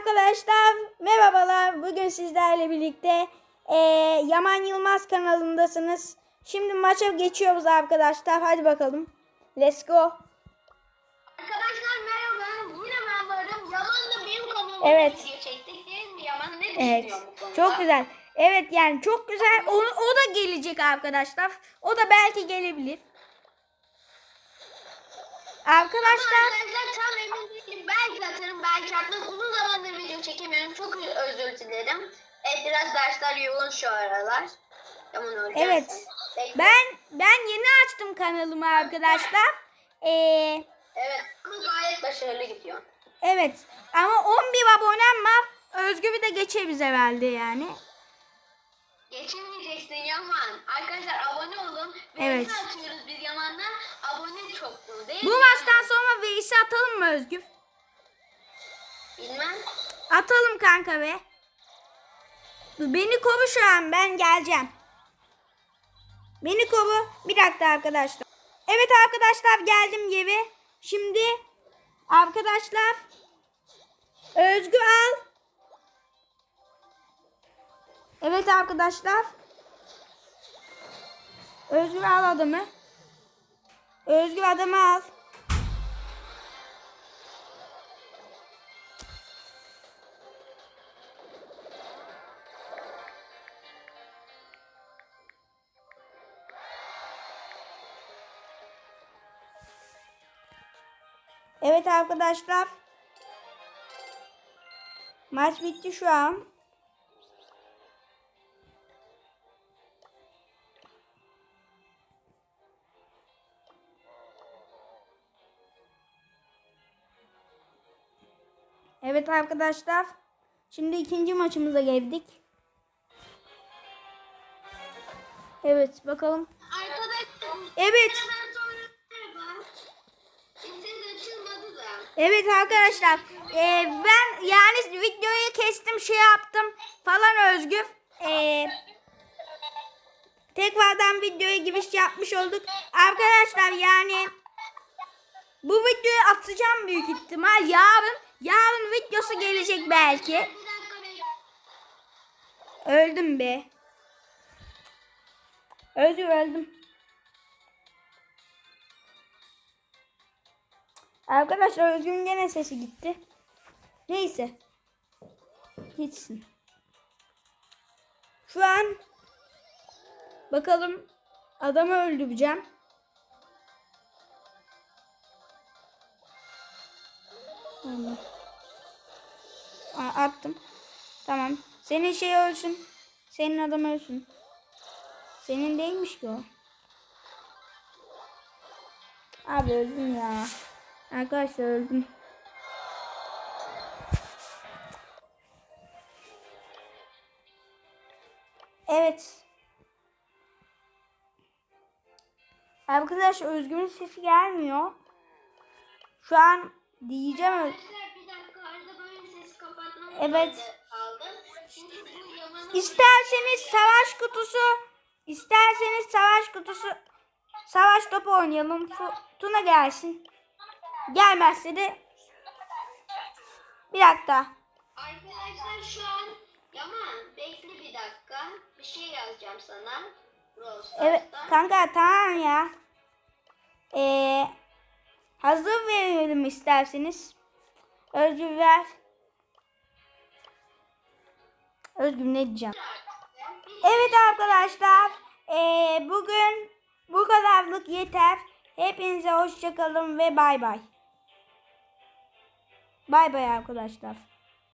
arkadaşlar, merhabalar. Bugün sizlerle birlikte eee, Yaman Yılmaz kanalındasınız. Şimdi maça geçiyoruz arkadaşlar. Hadi bakalım. Let's go. Arkadaşlar merhaba. Yine ben varım. Yaman'la benim kanalımda Evet. video çektik değil mi Yaman? Ne Evet. Çok güzel. Evet yani çok güzel. O, o da gelecek arkadaşlar. O da belki gelebilir. Arkadaşlar Arkadaşlar tam emin değilim. Belki atarım, belki atmam. Uzun zamandır video çekemiyorum. Çok özür dilerim. Evet biraz dersler yoğun şu aralar. Yaman hocam. Evet. Bekle. ben ben yeni açtım kanalımı arkadaşlar. Eee Evet ama gayet başarılı gidiyor. Evet ama 11 abonem var. Özgür'ü de geçeriz herhalde yani. Geçemeyeceksin Yaman. Arkadaşlar abone olun. Evet. Beğeni atıyoruz biz Yaman'la. Abone çoktu değil Bu mi maçtan sonra Veys'i atalım mı Özgür? Bilmem. Atalım kanka be. Beni koru şu an ben geleceğim. Beni koru. Bir dakika arkadaşlar. Evet arkadaşlar geldim gibi. Şimdi arkadaşlar Özgür al. Evet arkadaşlar. Özgür al adamı. Özgür adamı al. Evet arkadaşlar. Maç bitti şu an. Evet arkadaşlar. Şimdi ikinci maçımıza geldik. Evet bakalım. Arkadaşlar. Evet. Da. Evet arkadaşlar. Ee, ben yani videoyu kestim şey yaptım falan Özgür. Ee, tekrardan videoya giriş yapmış olduk. Arkadaşlar yani bu videoyu atacağım büyük ihtimal yarın. Yarın videosu gelecek belki. Öldüm be. Özgür öldüm. Arkadaşlar Özgür'ün gene sesi gitti. Neyse. Gitsin. Şu an bakalım adamı öldüreceğim. Allah. Aa, attım. Tamam. Senin şey ölsün. Senin adam ölsün. Senin değilmiş ki o. Abi öldüm ya. Arkadaşlar öldüm. Evet. Arkadaşlar Özgür'ün sesi gelmiyor. Şu an diyeceğim. Ö- Arkadaşlar bir dakika arada böyle ses kapatmam Evet. İsterseniz savaş kutusu, isterseniz savaş kutusu, savaş topu oynayalım. Tuna gelsin. Gelmezse de bir dakika. Arkadaşlar şu an Yaman bekle bir dakika. Bir şey yazacağım sana. Brawl Evet kanka tamam ya. Ee, hazır verelim isterseniz. Özgür ver. Özgür ne diyeceğim? Evet arkadaşlar. ee, bugün bu kadarlık yeter. Hepinize hoşçakalın ve bay bay. Bay bay arkadaşlar.